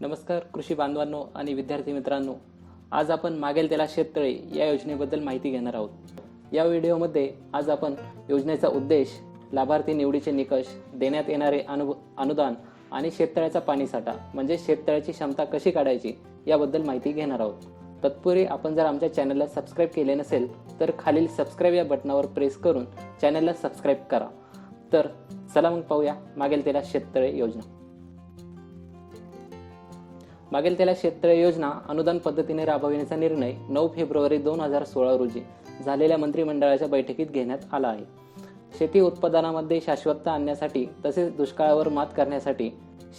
नमस्कार कृषी बांधवांनो आणि विद्यार्थी मित्रांनो. आज आपण मागेल त्याला शेततळे या योजनेबद्दल माहिती घेणार आहोत. या व्हिडिओमध्ये आज आपण योजनेचा उद्देश लाभार्थी निवडीचे निकष देण्यात येणारे अनु अनुदान आणि शेततळ्याचा पाणीसाठा म्हणजे शेततळ्याची क्षमता कशी काढायची याबद्दल माहिती घेणार आहोत. तत्पूर्वी आपण जर आमच्या चॅनलला सबस्क्राईब केले नसेल तर खालील सबस्क्राईब या बटनावर प्रेस करून चॅनलला सबस्क्राईब करा. तर चला मग पाहूया मागेल त्याला शेततळे योजना. मागील त्याला क्षेत्र योजना अनुदान पद्धतीने राबविण्याचा निर्णय नऊ फेब्रुवारी दोन हजार सोळा रोजी झालेल्या मंत्रिमंडळाच्या बैठकीत घेण्यात आला आहे. शेती उत्पादनामध्ये शाश्वतता आणण्यासाठी तसेच दुष्काळावर मात करण्यासाठी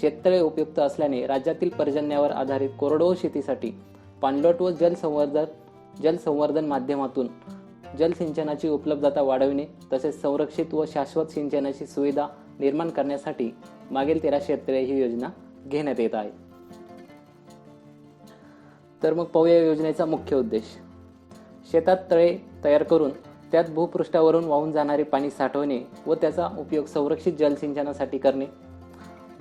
शेततळे उपयुक्त असल्याने राज्यातील पर्जन्यावर आधारित कोरडवाहू शेतीसाठी पाणलोट व जलसंवर्धन जलसंवर्धन माध्यमातून जलसिंचनाची उपलब्धता वाढविणे तसेच संरक्षित व शाश्वत सिंचनाची सुविधा निर्माण करण्यासाठी मागील तेरा शेततळे ही योजना घेण्यात येत आहे. तर मग पाहूया या योजनेचा मुख्य उद्देश. शेतात तळे तयार करून त्यात भूपृष्ठावरून वाहून जाणारे पाणी साठवणे व त्याचा उपयोग संरक्षित जलसिंचनासाठी करणे.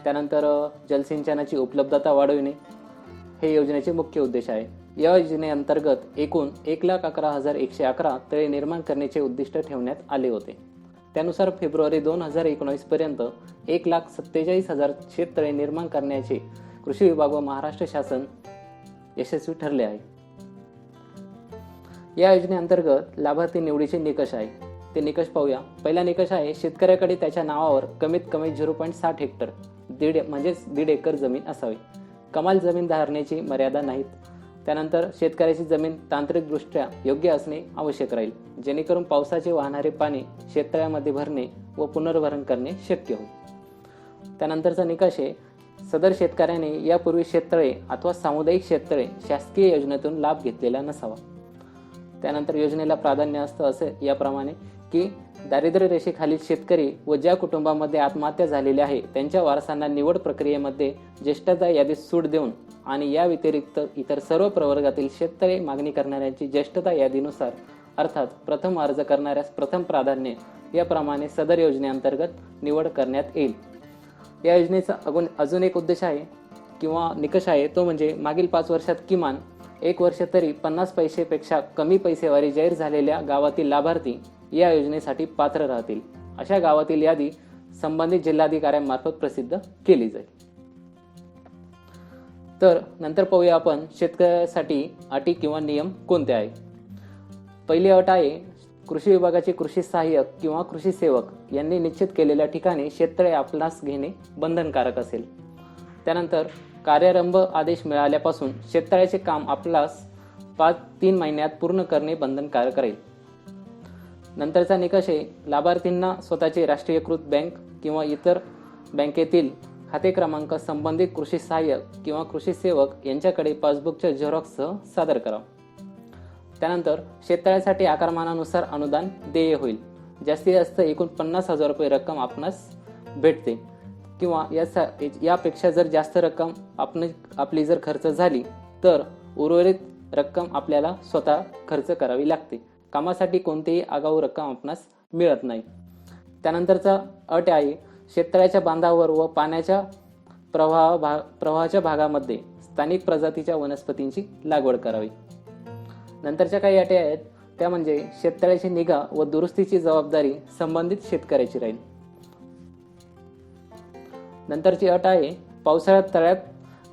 त्यानंतर जलसिंचनाची उपलब्धता वाढविणे. हे योजनेचे मुख्य उद्देश आहे. या योजनेअंतर्गत एकूण एक लाख अकरा हजार एकशे अकरा तळे निर्माण करण्याचे उद्दिष्ट ठेवण्यात आले होते. त्यानुसार फेब्रुवारी दोन हजार एकोणावीसपर्यंत एक लाख सत्तेचाळीस हजार शेततळे निर्माण करण्याचे कृषी विभाग व महाराष्ट्र शासन यशस्वी ठरले आहे. या योजनेअंतर्गत लाभार्थी निवडीचे निकष आहे. ते निकष पाहूया. पहिला निकष आहे शेतकऱ्याकडे त्याच्या नावावर कमीत कमी झिरो पॉईंट साठ हेक्टर दीड म्हणजेच दीड एकर जमीन असावी. कमाल जमीन धारण्याची मर्यादा नाहीत. त्यानंतर शेतकऱ्याची जमीन तांत्रिकदृष्ट्या योग्य असणे आवश्यक राहील. जेणेकरून पावसाचे वाहणारे पाणी शेततळ्यामध्ये भरणे व पुनर्भरण करणे शक्य होईल. त्यानंतरचा निकष आहे सदर शेतकऱ्याने यापूर्वी शेततळे अथवा सामुदायिक शेततळे शासकीय योजनेतून लाभ घेतलेला नसावा. त्यानंतर योजनेला प्राधान्य असतं असे याप्रमाणे की दारिद्र्य रेषेखालील शेतकरी व ज्या कुटुंबामध्ये आत्महत्या झालेली आहे त्यांच्या वारसांना निवड प्रक्रियेमध्ये ज्येष्ठता यादीत सूट देऊन आणि या व्यतिरिक्त इतर सर्व प्रवर्गातील शेततळे मागणी करणाऱ्यांची ज्येष्ठता यादीनुसार अर्थात प्रथम अर्ज करणाऱ्यास प्रथम प्राधान्य याप्रमाणे सदर योजनेअंतर्गत निवड करण्यात येईल. या योजनेचा अगुन अजून एक उद्देश आहे किंवा निकष आहे तो म्हणजे मागील पाच वर्षात किमान एक वर्ष तरी पन्नास पैसेपेक्षा कमी पैसेवारी जाहीर झालेल्या गावातील लाभार्थी या योजनेसाठी पात्र राहतील. अशा गावातील यादी संबंधित जिल्हाधिकाऱ्यांमार्फत प्रसिद्ध केली जाईल. तर नंतर पाहूया आपण शेतकऱ्यासाठी अटी किंवा नियम कोणते आहे पहिली अट आहे कृषी विभागाचे कृषी सहाय्यक किंवा कृषी सेवक यांनी निश्चित केलेल्या ठिकाणी शेततळे आपणास घेणे बंधनकारक असेल. त्यानंतर कार्यारंभ आदेश मिळाल्यापासून शेततळ्याचे काम आपल्यास पाच तीन महिन्यात पूर्ण करणे बंधनकारक राहील. नंतरचा निकष आहे लाभार्थींना स्वतःचे राष्ट्रीयकृत बँक किंवा इतर बँकेतील खाते क्रमांक संबंधित कृषी सहाय्यक किंवा कृषी सेवक यांच्याकडे पासबुकच्या झेरॉक्ससह सादर करावा. त्यानंतर शेततळ्यासाठी आकारमानानुसार अनुदान देय होईल. जास्तीत जास्त एकूण पन्नास हजार रुपये रक्कम आपणास भेटते. किंवा या यापेक्षा जर जास्त रक्कम आपण आपली जर खर्च झाली तर उर्वरित रक्कम आपल्याला स्वतः खर्च करावी लागते. कामासाठी कोणतीही आगाऊ रक्कम आपणास मिळत नाही. त्यानंतरचा अट आहे शेततळ्याच्या बांधावर व पाण्याच्या प्रवाह भा प्रवाहाच्या भागामध्ये स्थानिक प्रजातीच्या वनस्पतींची लागवड करावी. नंतरच्या काही अटी आहेत त्या म्हणजे शेततळ्याची निगा व दुरुस्तीची जबाबदारी संबंधित शेतकऱ्याची राहील. नंतरची अट आहे पावसाळ्यात तळ्यात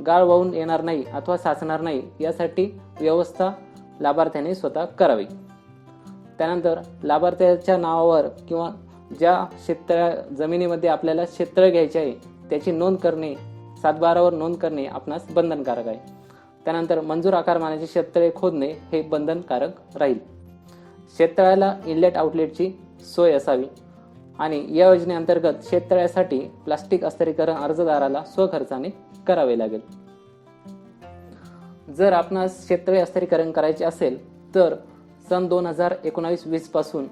गाळ वाहून येणार नाही अथवा साचणार नाही यासाठी व्यवस्था लाभार्थ्याने स्वतः करावी. त्यानंतर लाभार्थ्याच्या नावावर किंवा ज्या शेततळ्या जमिनीमध्ये आपल्याला शेततळ घ्यायचे आहे त्याची नोंद करणे सातबारावर नोंद करणे आपणास बंधनकारक आहे. त्यानंतर मंजूर आकारमानाचे शेततळे खोदणे हे बंधनकारक राहील. शेततळ्याला इनलेट आउटलेटची सोय असावी आणि या योजनेअंतर्गत शेततळ्यासाठी प्लास्टिक अस्तरीकरण अर्जदाराला स्वखर्चाने करावे लागेल. जर आपणास शेततळे अस्तरीकरण करायचे असेल तर सन दोन हजार एकोणावीस वीसपासून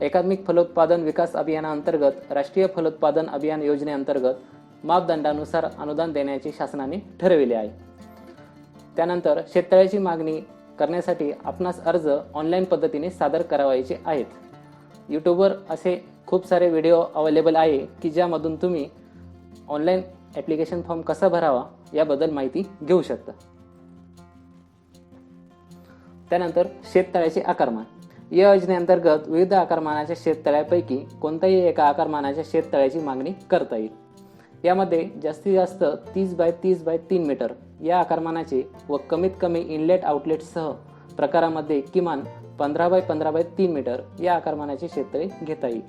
एकात्मिक फलोत्पादन विकास अभियानाअंतर्गत राष्ट्रीय फलोत्पादन अभियान योजनेअंतर्गत मापदंडानुसार अनुदान देण्याचे शासनाने ठरविले आहे. त्यानंतर शेततळ्याची मागणी करण्यासाठी आपणास अर्ज ऑनलाईन पद्धतीने सादर करावायचे आहेत. यूट्यूबवर असे खूप सारे व्हिडिओ अवेलेबल आहे की ज्यामधून तुम्ही ऑनलाईन ॲप्लिकेशन फॉर्म कसा भरावा याबद्दल माहिती घेऊ शकता. त्यानंतर शेततळ्याचे आकारमान. या योजनेअंतर्गत विविध आकारमानाच्या शेततळ्यापैकी कोणत्याही एका आकारमानाच्या शेततळ्याची मागणी करता येईल. यामध्ये जास्तीत जास्त तीस बाय तीस बाय तीन मीटर या आकारमानाचे व कमीत कमी इनलेट आउटलेटसह प्रकारामध्ये किमान पंधरा बाय पंधरा बाय तीन मीटर या आकारमानाचे क्षेत्रे घेता येईल.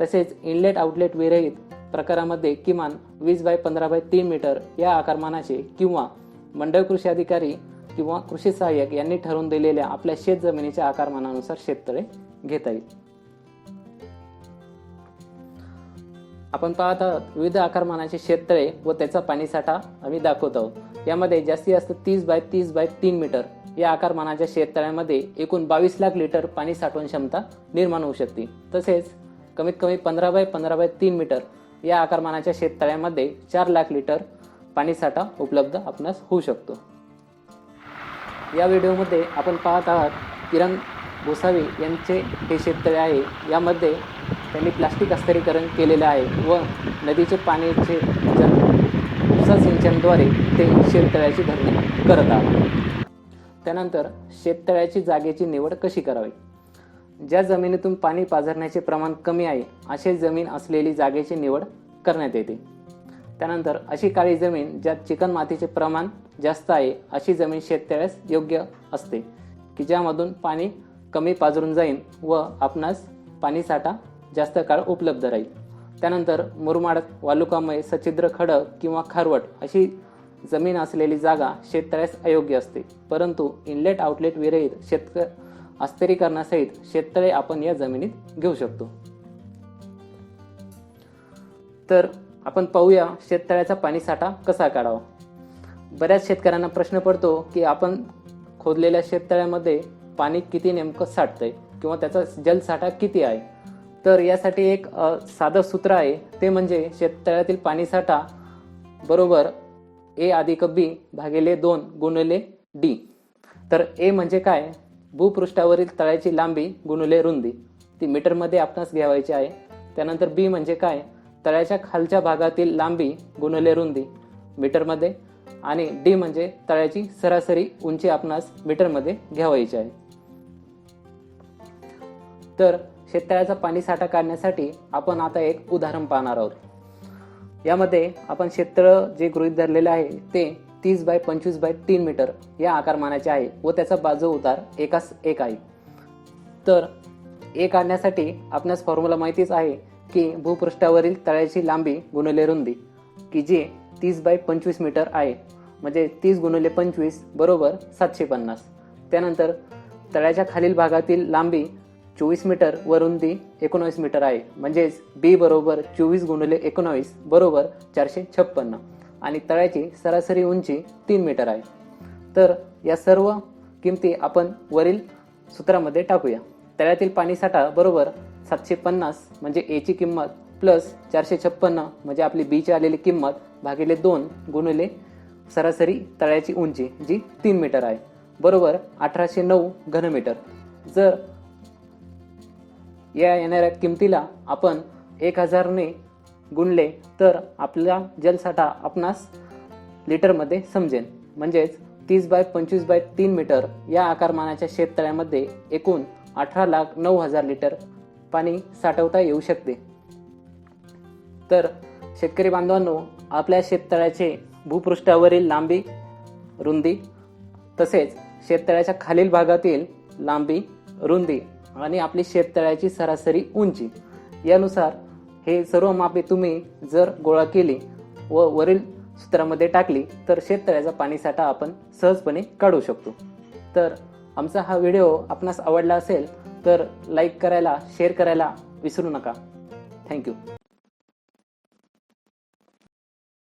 तसेच इनलेट आउटलेट विरहित प्रकारामध्ये किमान वीस बाय पंधरा बाय तीन मीटर या आकारमानाचे किंवा मंडळ कृषी अधिकारी किंवा कृषी सहाय्यक यांनी ठरवून दिलेल्या आपल्या शेत जमिनीच्या आकारमानानुसार शेततळे घेता येईल. आपण पाहत आहोत विविध आकारमानाचे शेततळे व त्याचा पाणीसाठा आम्ही दाखवत आहोत. यामध्ये जास्तीत जास्त तीस बाय तीस बाय तीन मीटर या आकारमानाच्या शेततळ्यामध्ये एकूण बावीस लाख लिटर पाणी साठवण क्षमता निर्माण होऊ शकते. तसेच कमीत कमी पंधरा बाय पंधरा बाय तीन मीटर या आकारमानाच्या शेततळ्यामध्ये चार लाख लिटर पाणीसाठा उपलब्ध आपणास होऊ शकतो. या व्हिडिओमध्ये आपण पाहत आहात किरण गोसावी यांचे हे शेततळे आहे. यामध्ये त्यांनी प्लास्टिक अस्तरीकरण केलेलं आहे व नदीचे पाण्याचे जल उपसा सिंचनद्वारे ते शेततळ्याची भरणी करत आहात. त्यानंतर शेततळ्याची जागेची निवड कशी करावी? ज्या जमिनीतून पाणी पाझरण्याचे प्रमाण कमी आहे अशी जमीन असलेली जागेची निवड करण्यात येते. त्यानंतर अशी काळी जमीन ज्यात चिकन मातीचे प्रमाण जास्त आहे अशी जमीन शेततळ्यास योग्य असते की ज्यामधून पाणी कमी पाझरून जाईल व आपणास पाणीसाठा जास्त काळ उपलब्ध राहील. त्यानंतर मुरमाड वालुकामय सच्छिद्र खडक किंवा खारवट अशी जमीन असलेली जागा शेततळ्यास अयोग्य असते. परंतु इनलेट आउटलेट विरहित शेतक अस्तरीकरणासहित शेततळे आपण या जमिनीत घेऊ शकतो. तर आपण पाहूया शेततळ्याचा पाणीसाठा कसा काढावा? बऱ्याच शेतकऱ्यांना प्रश्न पडतो की आपण खोदलेल्या शेततळ्यामध्ये पाणी किती नेमकं साठतंय किंवा त्याचा जलसाठा किती आहे? तर यासाठी एक साधं सूत्र आहे. ते म्हणजे शेततळ्यातील पाणीसाठा बरोबर ए अधिक बी भागिले दोन गुणले डी. तर ए म्हणजे काय? भूपृष्ठावरील तळ्याची लांबी गुणले रुंदी. ती मीटरमध्ये आपणास घ्यावायची आहे. त्यानंतर बी म्हणजे काय? तळ्याच्या खालच्या भागातील लांबी गुणले रुंदी मीटरमध्ये आणि डी म्हणजे तळ्याची सरासरी उंची आपणास मीटरमध्ये घ्यावायची आहे. तर शेततळ्याचा पाणी साठा काढण्यासाठी आपण आता एक उदाहरण पाहणार आहोत. यामध्ये आपण क्षेत्र जे गृहीत धरलेले आहे ते तीस बाय पंचवीस बाय तीन मीटर या आकारमानाचे आहे व त्याचा बाजू उतार एकास एक आहे. तर एक आणण्यासाठी आपणास फॉर्म्युला माहितीच आहे की भूपृष्ठावरील तळ्याची लांबी गुणिले रुंदी की जी तीस बाय पंचवीस मीटर आहे. म्हणजे तीस गुणिले पंचवीस बरोबर सातशे पन्नास. त्यानंतर तळ्याच्या खालील भागातील लांबी चोवीस मीटर व रुंदी एकोणावीस मीटर आहे. म्हणजेच बी बरोबर चोवीस गुणिले एकोणावीस बरोबर चारशे छप्पन्न. आणि तळ्याची सरासरी उंची तीन मीटर आहे. तर या सर्व किमती आपण वरील सूत्रामध्ये टाकूया. तळ्यातील पाणीसाठा बरोबर सातशे पन्नास म्हणजे एची किंमत प्लस चारशे छप्पन्न म्हणजे आपली बीची आलेली किंमत भागिले दोन गुणिले सरासरी तळ्याची उंची जी तीन मीटर आहे. बरोबर अठराशे नऊ घनमीटर. जर या येणाऱ्या किमतीला आपण एक हजारने गुणले तर आपला जलसाठा आपणास लिटरमध्ये समजेल. म्हणजेच तीस बाय पंचवीस बाय तीन मीटर या आकारमानाच्या शेततळ्यामध्ये एकूण अठरा लाख नऊ हजार लिटर पाणी साठवता येऊ शकते. तर शेतकरी बांधवांनो आपल्या शेततळ्याचे भूपृष्ठावरील लांबी रुंदी तसेच शेततळ्याच्या खालील भागातील लांबी रुंदी आणि आपली शेततळ्याची सरासरी उंची. यानुसार हे सर्व मापे तुम्ही जर गोळा केली व वरील सूत्रामध्ये टाकली तर शेततळ्याचा पाणीसाठा आपण सहजपणे काढू शकतो. तर आमचा हा व्हिडिओ आपणास आवडला असेल तर लाईक करायला शेअर करायला विसरू नका. थँक्यू.